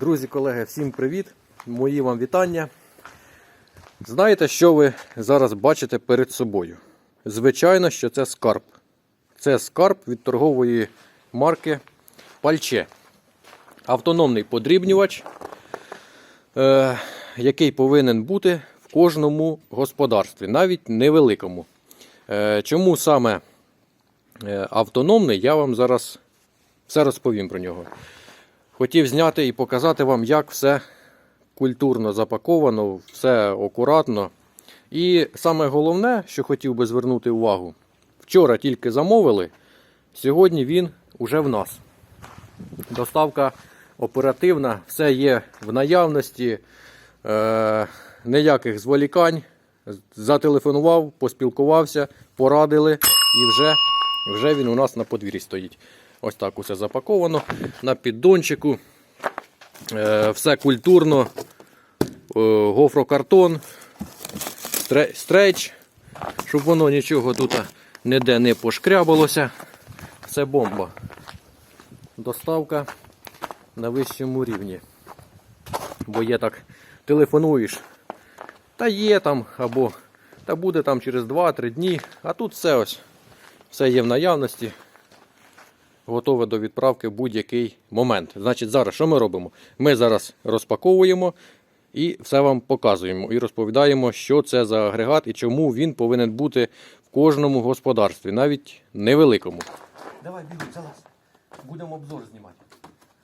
Друзі, колеги, всім привіт! Мої вам вітання. Знаєте, що ви зараз бачите перед собою? Звичайно, що це скарб. Це скарб від торгової марки Пальче. Автономний подрібнювач, е, який повинен бути в кожному господарстві, навіть невеликому. Е, чому саме е, автономний, я вам зараз все розповім про нього. Хотів зняти і показати вам, як все культурно запаковано, все акуратно. І саме головне, що хотів би звернути увагу, вчора тільки замовили, сьогодні він уже в нас. Доставка оперативна, все є в наявності, е, ніяких зволікань. Зателефонував, поспілкувався, порадили і вже, вже він у нас на подвір'ї стоїть. Ось так усе запаковано на піддончику. Е, все культурно, е, гофрокартон, стре- стреч, щоб воно нічого тут ніде не пошкрябалося. Все бомба. Доставка на вищому рівні. Бо є так, телефонуєш, та є там, або та буде там через 2-3 дні, а тут все ось. Все є в наявності готове до відправки в будь-який момент. Значить, зараз що ми робимо? Ми зараз розпаковуємо і все вам показуємо і розповідаємо, що це за агрегат і чому він повинен бути в кожному господарстві, навіть невеликому. Давай, бігай, залазь. Будемо обзор знімати.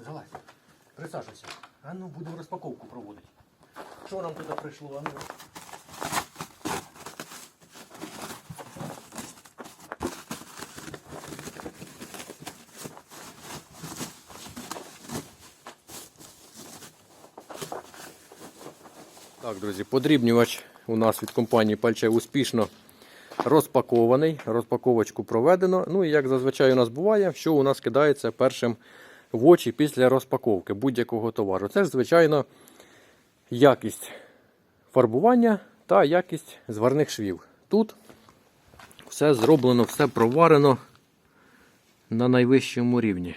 Залазь. Присаджуйся. А ну будемо розпаковку проводити. Що нам туди прийшло? А ну. Так, друзі, подрібнювач у нас від компанії Пальче успішно розпакований. Розпаковочку проведено. Ну і як зазвичай у нас буває, що у нас кидається першим в очі після розпаковки будь-якого товару. Це ж, звичайно, якість фарбування та якість зварних швів. Тут все зроблено, все проварено на найвищому рівні.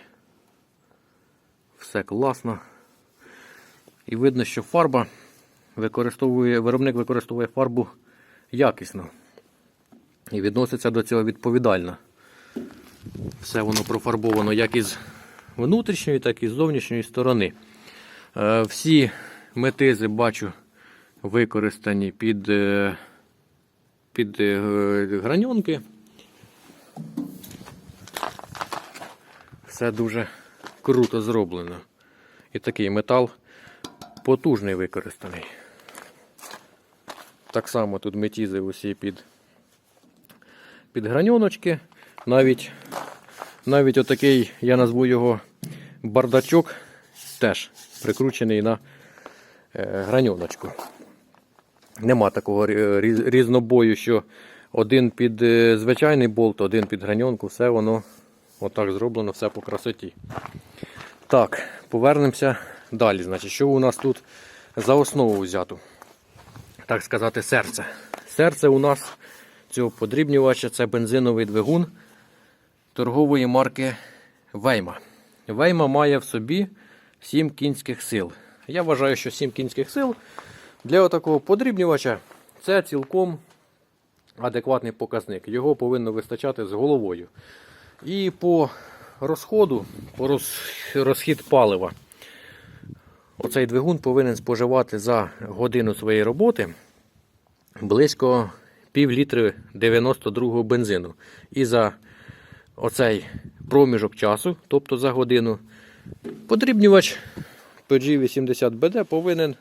Все класно. І видно, що фарба використовує, виробник використовує фарбу якісно. І відноситься до цього відповідально. Все воно профарбовано як із внутрішньої, так і з зовнішньої сторони. Е, Всі метизи бачу використані під, е, під е, граньонки. Все дуже круто зроблено. І такий метал потужний використаний. Так само тут метізи усі під, під граньоночки. Навіть, навіть отакий, я назву його бардачок, теж прикручений на е, граньоночку. Нема такого різнобою, що один під е, звичайний болт, один під граньонку, все воно отак зроблено, все по красоті. Так, повернемося далі. Значить, що у нас тут за основу взято? Так сказати, серце. Серце у нас цього подрібнювача це бензиновий двигун торгової марки Вейма. Вейма має в собі 7 кінських сил. Я вважаю, що 7 кінських сил для такого подрібнювача це цілком адекватний показник. Його повинно вистачати з головою. І по розходу, по розхід палива. Оцей двигун повинен споживати за годину своєї роботи близько пів літри 92-го бензину. І за оцей проміжок часу, тобто за годину, подрібнювач Peugeot 80BD повинен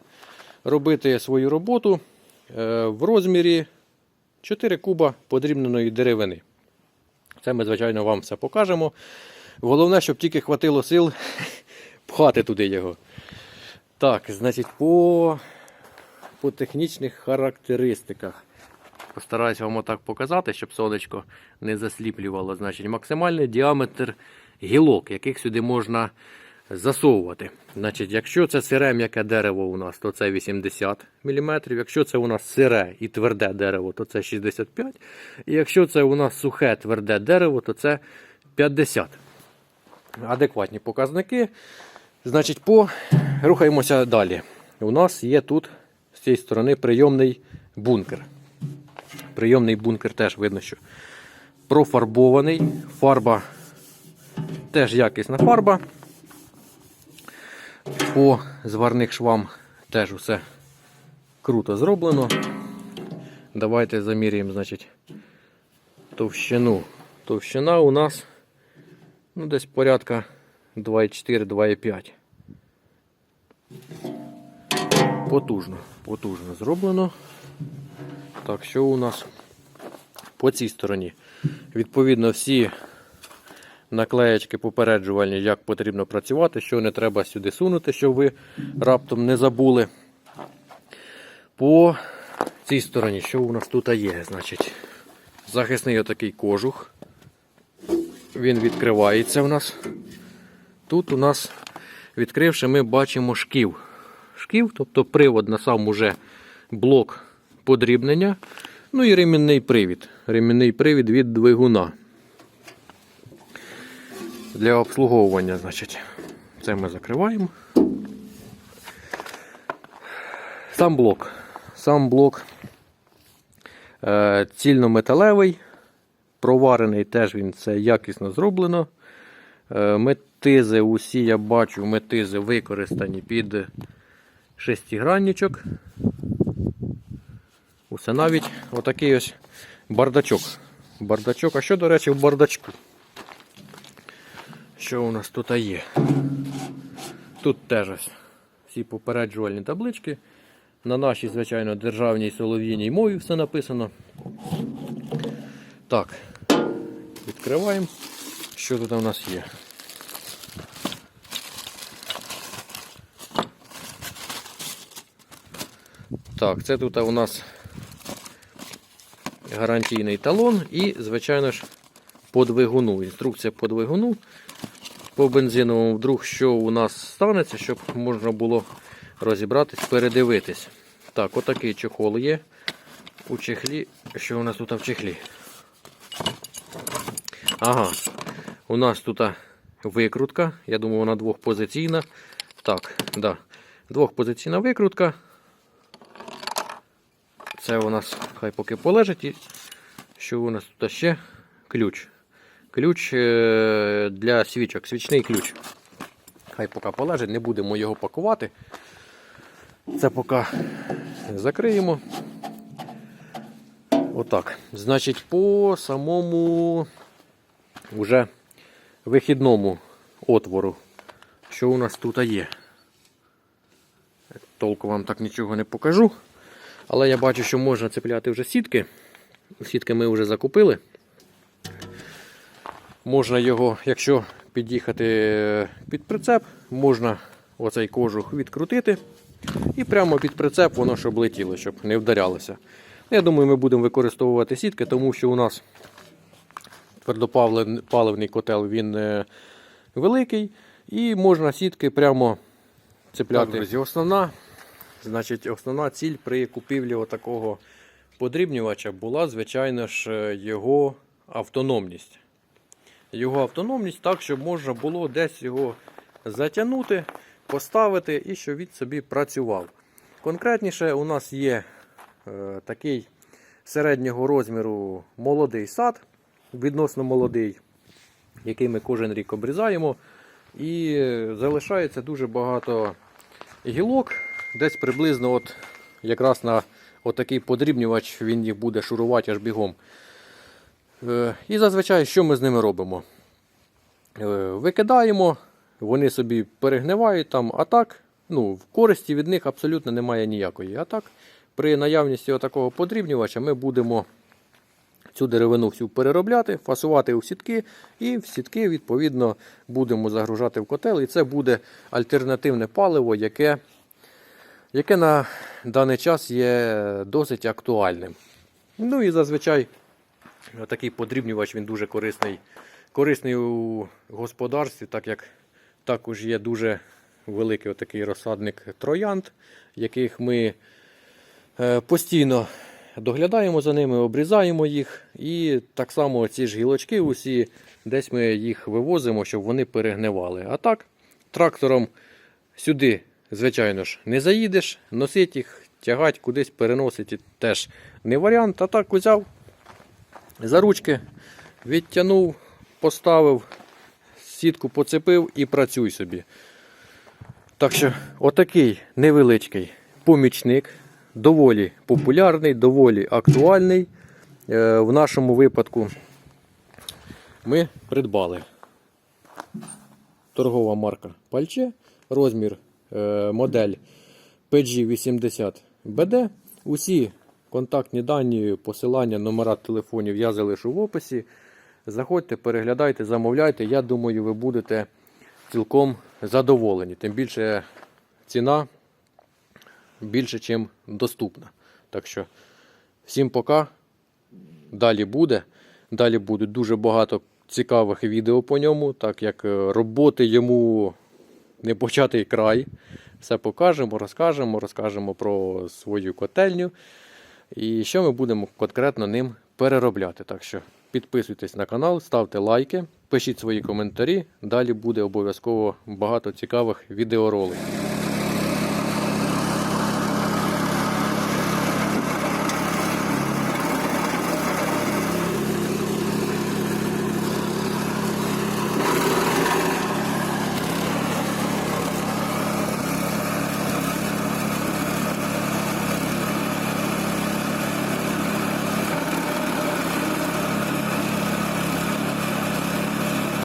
робити свою роботу е, в розмірі 4 куба подрібненої деревини. Це ми, звичайно, вам все покажемо. Головне, щоб тільки хватило сил пхати туди його. Так, значить, по, по технічних характеристиках. Постараюся вам отак показати, щоб сонечко не засліплювало. Значить, максимальний діаметр гілок, яких сюди можна засовувати. Значить, якщо це сире м'яке дерево у нас, то це 80 мм. Якщо це у нас сире і тверде дерево, то це 65 І якщо це у нас сухе тверде дерево, то це 50 Адекватні показники. Значить, по рухаємося далі. У нас є тут з цієї сторони прийомний бункер. Прийомний бункер теж видно, що профарбований. Фарба теж якісна фарба. По зварних швам теж усе круто зроблено. Давайте заміряємо, значить, товщину. Товщина у нас ну, десь порядка 2,4-2,5. Потужно, потужно зроблено. Так, що у нас по цій стороні? Відповідно, всі наклеєчки попереджувальні, як потрібно працювати, що не треба сюди сунути, щоб ви раптом не забули. По цій стороні, що у нас тут є? Значить, захисний отакий кожух. Він відкривається у нас. Тут у нас, відкривши, ми бачимо шків. Шків, тобто привод на сам уже блок подрібнення. Ну і ремінний привід. Ремінний привід від двигуна. Для обслуговування, значить, це ми закриваємо. Сам блок. Сам блок е, цільнометалевий, проварений теж він це якісно зроблено. Е, метизи усі, я бачу, метизи використані під шестигранничок. Усе навіть отакий ось бардачок. Бардачок. А що, до речі, в бардачку? Що у нас тут є? Тут теж ось всі попереджувальні таблички. На нашій, звичайно, державній солов'їній мові все написано. Так, відкриваємо. Що тут у нас є? Так, це тут у нас гарантійний талон і, звичайно ж, по двигуну. Інструкція по двигуну. По бензиновому вдруг що у нас станеться, щоб можна було розібратись, передивитись. Так, отакий чехол є у чехлі. Що у нас тут в чехлі? Ага, у нас тут викрутка. Я думаю, вона двохпозиційна. Так, да. Двохпозиційна викрутка. Це у нас хай поки полежить. І що у нас тут ще? Ключ. Ключ е, для свічок, свічний ключ. Хай поки полежить, не будемо його пакувати. Це поки закриємо. Отак. Значить, по самому вже вихідному отвору, що у нас тут є. Толку вам так нічого не покажу. Але я бачу, що можна цепляти вже сітки. Сітки ми вже закупили. Можна його, якщо під'їхати під прицеп, можна оцей кожух відкрутити. І прямо під прицеп воно щоб летіло, щоб не вдарялося. Я думаю, ми будемо використовувати сітки, тому що у нас твердопаливний котел він е, великий. І можна сітки прямо цепляти. Так, друзі, основна, значить, основна ціль при купівлі отакого подрібнювача була, звичайно ж, е, його автономність. Його автономність так, щоб можна було десь його затягнути, поставити і щоб він собі працював. Конкретніше, у нас є е, такий середнього розміру молодий сад, відносно молодий, який ми кожен рік обрізаємо. І залишається дуже багато гілок, десь приблизно от якраз на отакий подрібнювач він їх буде шурувати аж бігом. Е, І зазвичай, що ми з ними робимо? Е, Викидаємо, вони собі перегнивають там, а так, ну, в користі від них абсолютно немає ніякої. А так, при наявності такого подрібнювача ми будемо цю деревину всю переробляти, фасувати у сітки, і в сітки, відповідно, будемо загружати в котел. І це буде альтернативне паливо, яке, яке на даний час є досить актуальним. Ну і зазвичай такий подрібнювач він дуже корисний, корисний у господарстві, так як також є дуже великий отакий розсадник троянд, яких ми е, постійно доглядаємо за ними, обрізаємо їх. І так само ці ж гілочки, усі, десь ми їх вивозимо, щоб вони перегнивали. А так, трактором сюди звичайно ж, не заїдеш, носити їх, тягати кудись, переносити теж не варіант. А так узяв за ручки, відтягнув, поставив, сітку поцепив і працюй собі. Так що, отакий невеличкий помічник, доволі популярний, доволі актуальний. Е, В нашому випадку ми придбали торгова марка Пальче, розмір модель PG80BD. Усі контактні дані, посилання, номера телефонів я залишу в описі. Заходьте, переглядайте, замовляйте. Я думаю, ви будете цілком задоволені. Тим більше ціна більше, ніж доступна. Так що всім пока. Далі буде. Далі буде дуже багато цікавих відео по ньому, так як е, роботи йому не початий край. Все покажемо, розкажемо, розкажемо про свою котельню. І що ми будемо конкретно ним переробляти. Так що підписуйтесь на канал, ставте лайки, пишіть свої коментарі. Далі буде обов'язково багато цікавих відеороликів.